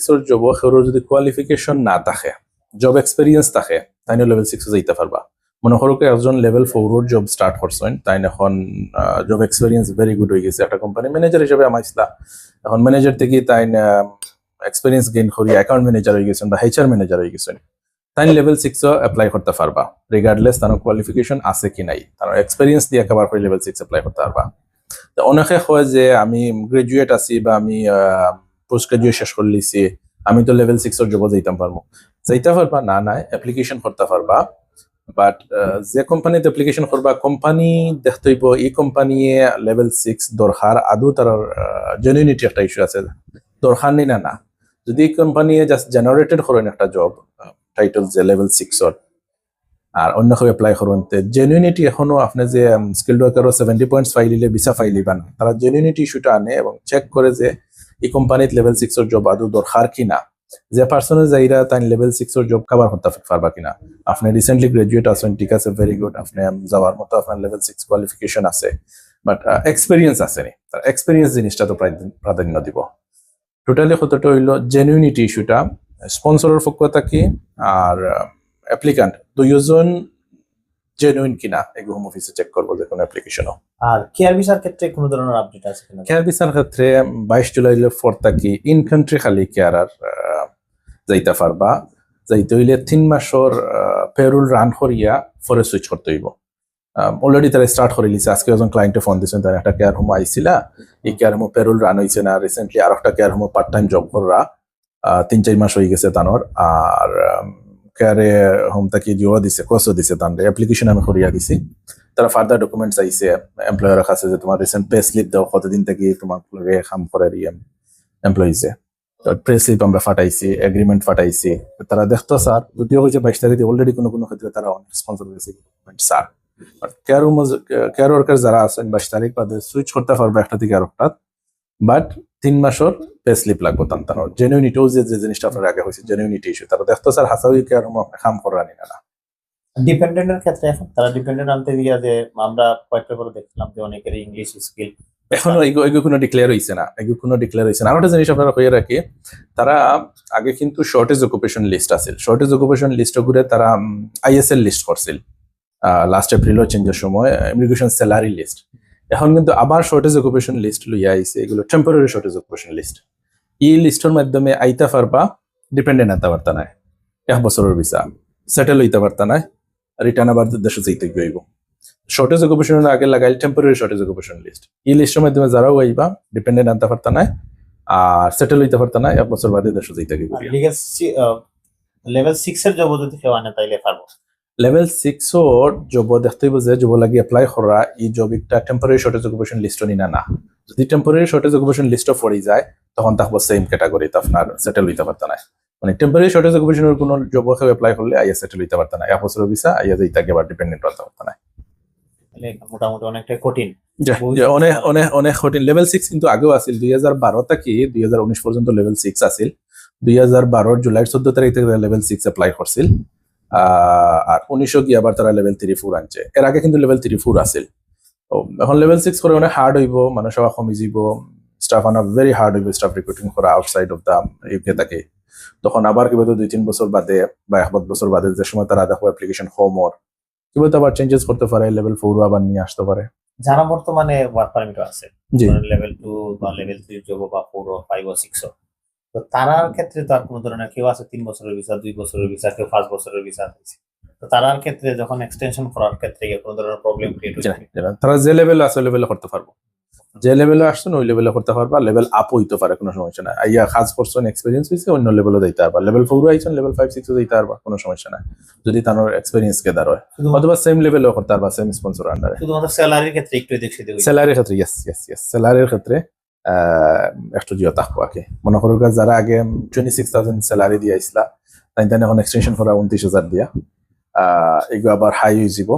সিক্সর job সেওর যদি qualification না থাকে জব এক্সপিরিয়েন্স থাকে তাই লেভেল সিক্স যাইতে পারবা। মনে করো একজন লেভেল ফোর জব স্টার্ট করছেন তাই এখন জব এক্সপিরিয়েন্স ভেরি গুড হয়ে গেছে। একটা কোম্পানি ম্যানেজার হিসেবে আমাইছিলা এখন ম্যানেজার থেকে তাই এক্সপিরিয়েন্স গেইন করি অ্যাকাউন্ট ম্যানেজার হয়ে গেছেন বা এইচআর ম্যানেজার হয়ে গেছেন। তাই লেভেল সিক্সও অ্যাপ্লাই করতে পারবা। রিগার্ডলেস তার কোয়ালিফিকেশন আছে কি নাই তার এক্সপিরিয়েন্স দিয়ে একেবারে করে লেভেল সিক্স অ্যাপ্লাই করতে পারবা। অনেকে হয় যে, আমি গ্রাজুয়েট আছি বা আমি পোস্ট গ্রাজুয়েট শেষ করে লিছি, আমি তো লেভেল সিক্সের জব যাইতাম পারব। যাইতে পারবা? না না অ্যাপ্লিকেশন করতে পারবা। বাট যে কোম্পানিতে অ্যাপ্লিকেশন করবা কোম্পানি দেখতে হইব, এই কোম্পানি লেভেল সিক্স দরকার। আদৌ তার জেনুইনিটি একটা ইস্যু আছে। দরকার নেই না না। যদি কোম্পানি জাস্ট জেনারেটেড করেন একটা জব টাইটেল যে লেভেল সিক্সর আর অন্য কেউ এপ্লাই করুন জেনুইনিটি এখনও আপনি যে স্কিল ওয়ার্কারও সেভেন্টি পয়েন্টস ফাইলিলে ভিসা ফাইলিবা তারা জেনুইনিটি ইস্যুটা আনে এবং চেক করে যে এই কোম্পানিত লেভেল সিক্সর জব আদৌ দরকার কিনা যে পার্সনে যাইরা তাই লেভেল সিক্সর জব কাভার করতে পারবা কিনা আপনি রিসেন্টলি গ্রাজুয়েট আছেন, ঠিক আছে ভেরি গুড আপনি যাওয়ার মতো আপনার লেভেল সিক্স কোয়ালিফিকেশন আছে বাট এক্সপিরিয়েন্স আছে নি? তার এক্সপিরিয়েন্স জিনিসটা তো প্রাধান্য দিব। টোটালি কতটা হইল জেনুইনিটি ইস্যুটা স্পন্সরের পক্ষ থাকি আর অ্যাপ্লিকান্ট দুইজন জেনুইন কিনা এগুলো হোম অফিসে চেক করব যে কোনো অ্যাপ্লিকেশনও আর কেয়ার ভিসার ক্ষেত্রে কোনো ধরনের আপডেট আছে কিনা? কেয়ার ভিসার ক্ষেত্রে বাইশ জুলাই ফোর থাকি ইন কান্ট্রি খালি কেয়ার আর যাইতে পারবা। যাইতে হইলে তিন মাসের পেরুল রান করিয়া ফরে সুইচ করতে হইব। অলরেডি তারা স্টার্ট করে লিছে আজকে একজন ক্লায়েন্টে ফোন দিয়েছেন তারা একটা কেয়ার হোম আইছিলা। এই কেয়ার হোম পেরুল রান হয়েছে না। রিসেন্টলি আর একটা care home part time job করা তিন চার মাস হয়ে গেছে তানোর। আর কেয়ারে হোম তাকে জিও দিছে কোর্সও দিছে তান অ্যাপ্লিকেশন আমি করিয়া দিছি। তারা ফার্দার ডকুমেন্টস আইছে এমপ্লয়ারের কাছে যে তোমার রিসেন্ট পে স্লিপ দাও, কতদিন থেকে তোমার লগে কাম করার ইয়ে এমপ্লয়িজে প্রে স্লিপ আমরা ফাটাইছি এগ্রিমেন্ট ফাটাইছি। তারা দেখতো, স্যার, যদিও হয়েছে বাইশ তারিখে অলরেডি কোনো কোনো ক্ষেত্রে তারা অনেক স্পন্সর হয়েছে স্যার। কেয়ার কেয়ার ওয়ার্কার যারা আছেন বাইশ তারিখ বাদে সুইচ করতে পারবে একটা থেকে আর একটা বাট তিন মাসের পে স্লিপ লাগবো তান তার জেনুইনিটিও যে যে জিনিসটা আপনার আগে হয়েছে জেনুইনিটি ইস্যু তারা দেখতো স্যার হাসাউই হোম আপনি কাম করার না ডিপেন্ডেন্টের ক্ষেত্রে এখন তারা ডিপেন্ডেন্ট আনতে গিয়ে যে আমরা কয়েকটা করে দেখলাম যে অনেকের ইংলিশ স্কিল এখনও এগু এগু কোনো ডিক্লেয়ার হয়েছে না। এগু কোনো ডিক্লেয়ার হয়েছে না। আর একটা জিনিস আপনারা হয়ে রাখি তারা আগে কিন্তু শর্টেজ অকুপেশন লিস্ট আছিল। শর্টেজ অকুপেশন লিস্ট ঘুরে তারা আইএসএল লিস্ট করছিল লাস্ট এপ্রিলও চেঞ্জের সময় ইমিগ্রেশন স্যালারি লিস্ট এখন কিন্তু আবার শর্টেজ অকুপেশন লিস্ট লইয়া আইছে, এগুলো টেম্পোরারি শর্টেজ অকুপেশন লিস্ট ই লিস্টের মাধ্যমে আইতা পারবা ডিপেন্ডেন্ট আনতে পারতা নাই। এক বছরের ভিসা সেটেল হইতে পারতা নাই রিটার্ন আবার দেশে যাইতে গইব শর্টেজ অকুপেশনের আগে লাগাইল টেম্পোরারি শর্টেজ অকুপেশন লিস্ট ই লিস্টের মাধ্যমে যারাও আইবা ডিপেন্ডেন্ট আনতে পারতা নাই, আর সেটেল হইতে পারতা নাই, এক বছর বাদে দেশে যাইতে গইব লেভেল সিক্স এর জব যদি কেউ আনে তাইলে পারব। লেভেল সিক্সর জব দেখতে হইব যে জব লাগি এপ্লাই করা এই জব একটা টেম্পোরারি শর্টেজ অকুপেশন লিস্ট নিনা না। যদি টেম্পোরারি শর্টেজ অকুপেশন লিস্ট পড়ে যায় তখন থাকব সেম ক্যাটাগরিতে আপনার সেটেল হইতে পারতা না মানে টেম্পোরারি শর্টেজ অকুপেশনের কোনো জব এপ্লাই করলে আইয়া সেটেল হইতে পারতা না এক বছরের ভিসা আইয়া যাইতে আবার ডিপেন্ডেন্ট হতে পারতা না মোটামুটি অনেকটাই কঠিন। অনেক অনেক অনেক কঠিন। লেভেল সিক্স কিন্তু আগেও আছিল। দুই হাজার বারো থেকে দুই হাজার উনিশ পর্যন্ত লেভেল সিক্স আছিল। দুই হাজার বারোর জুলাই চোদ্দ তারিখ থেকে লেভেল সিক্স এপ্লাই করছিল আর উনিশও গিয়ে আবার তারা লেভেল থ্রি ফোর আনছে। এর আগে কিন্তু লেভেল থ্রি ফোর আছিল। তো এখন লেভেল সিক্স করে অনেক হার্ড হইব মানুষ সেবা কমি যাব স্টাফ আনা ভেরি হার্ড হইব স্টাফ রিক্রুটিং করা আউটসাইড অফ দ্য ইউকে থাকে। তখন আবার কিবা দুই তিন বছর বাদে বা এক বছর বাদে যে সময় তারা দেখো অ্যাপ্লিকেশন হোমর কিবা তো আবার চেঞ্জেস করতে পারে লেভেল ফোর আবার নিয়ে আসতে পারে। যারা বর্তমানে ওয়ার্ক পারমিট আছে। লেভেল টু বা লেভেল থ্রি জব বা ফোর ফাইভ ও। সিক্স তো তারার ক্ষেত্রে তো আর কোনো ধরনের কেউ আছে তিন বছরের ভিসা দুই বছরের ভিসা কেউ পাঁচ বছরের ভিসা আছে। তো তারার ক্ষেত্রে যখন এক্সটেনশন করার ক্ষেত্রে কোনো ধরনের প্রবলেম ক্রিয়েট হচ্ছে। তারা যে লেভেলে আছে লেভেলে করতে পারব। যে লেভেলে আসছেন ওই লেভেলে করতে পারবা। লেভেল আপ হইতে পারে কোনো সমস্যা নাই। আইয়া কাজ করছেন এক্সপিরিয়েন্স হয়েছে অন্য লেভেলে দিতে পারবা। লেভেল ফোর আইছেন লেভেল ফাইভ সিক্স দিতে পারবা কোনো সমস্যা নাই। যদি তার এক্সপিরিয়েন্স কে দাঁড় হয় অথবা সেম লেভেলেও করতে পারবা সেম স্পন্সর আন্ডারে শুধুমাত্র স্যালারির ক্ষেত্রে একটু সেদিক স্যালারির ক্ষেত্রে ইয়েস ইয়েস ইয়েস স্যালারির ক্ষেত্রে একটু জিও আগে মনে করো যারা আগে টোয়েন্টি সিক্স থাউজেন্ড স্যালারি দিয়ে আইসলা তাই তাই এখন এক্সটেনশন করা উনত্রিশ হাজার দিয়া। এগুলো আবার হাই হয়ে যাব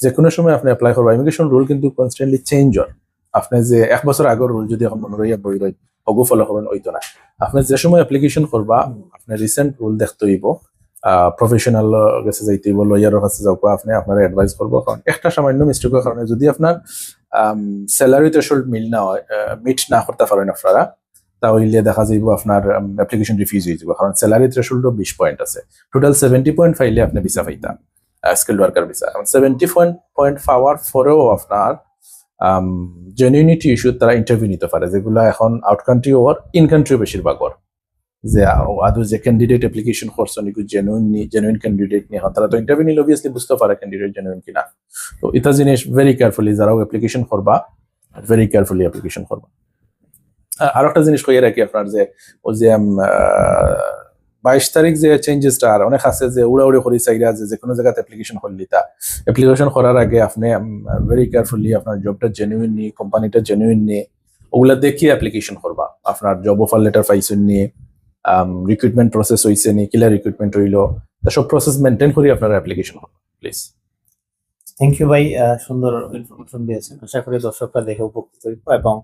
যে কোনো সময় আপনি অ্যাপ্লাই করবা। ইমিগ্রেশন রুল কিন্তু কনস্ট্যান্টলি চেঞ্জ হয়। আপনি যে এক বছর আগের রুল যদি এখন মনে রইয়া বই রই হগু ফলো করবেন ওইতো না। আপনি যে সময় অ্যাপ্লিকেশন করবা আপনি রিসেন্ট রুল দেখতে হইব প্রফেশনাল কাছে যাইতে হইব লয়ারের কাছে যাওয়া আপনি আপনার অ্যাডভাইস করব কারণ একটা সামান্য মিস্টেকের কারণে যদি আপনার স্যালারি থ্রেশোল্ড মিল না মিট না করতে পারেন আপনারা তাহলে দেখা যাইব আপনার অ্যাপ্লিকেশন রিফিউজ হয়ে যাব কারণ স্যালারি থ্রেশোল্ডও বিশ পয়েন্ট আছে। টোটাল সেভেন্টি পয়েন্ট পাইলে আপনি visa পাইতা skill worker visa seventy point point পাওয়ার পরেও আপনার জেনুইনিটি ইস্যু তারা ইন্টারভিউ নিতে পারে, যেগুলো এখন out country or in country বেশিরভাগ ওর। যে আদৌ যে ক্যান্ডিডেট অ্যাপ্লিকেশন করছেন এগুলো জেনুইন জেনুইন ক্যান্ডিডেট নিয়ে তারা তো ইন্টারভিউ নিলে অবভিয়াসলি বুঝতে পারে ক্যান্ডিডেট জেনুইন কিনা। তো এটা জিনিস ভেরি কেয়ারফুলি যারাও অ্যাপ্লিকেশন করবা ভেরি কেয়ারফুলি অ্যাপ্লিকেশন করবা। আর একটা জিনিস কইয়া রাখি আপনার যে, ও যে বাইশ তারিখ যে চেঞ্জেসটা আর অনেক আছে যে উড়াউড়ি করি চাইরা যে যে কোনো জায়গাতে অ্যাপ্লিকেশন করলি তা। অ্যাপ্লিকেশন করার আগে আপনি ভেরি কেয়ারফুলি আপনার জবটা জেনুইন নিয়ে কোম্পানিটা জেনুইন নিয়ে ওগুলা দেখিয়ে অ্যাপ্লিকেশন করবা। আপনার জব অফার লেটার পাইছেন নিয়ে রিক্রুটমেন্ট প্রসেস হয়েছে নি কিলা রিক্রুটমেন্ট হইল সব প্রসেস মেনটেন করি আপনার অ্যাপ্লিকেশন প্লিজ থ্যাংক ইউ ভাই সুন্দর ইনফরমেশন দিয়েছেন। আশা করি দর্শকরা দেখে উপকৃত এবং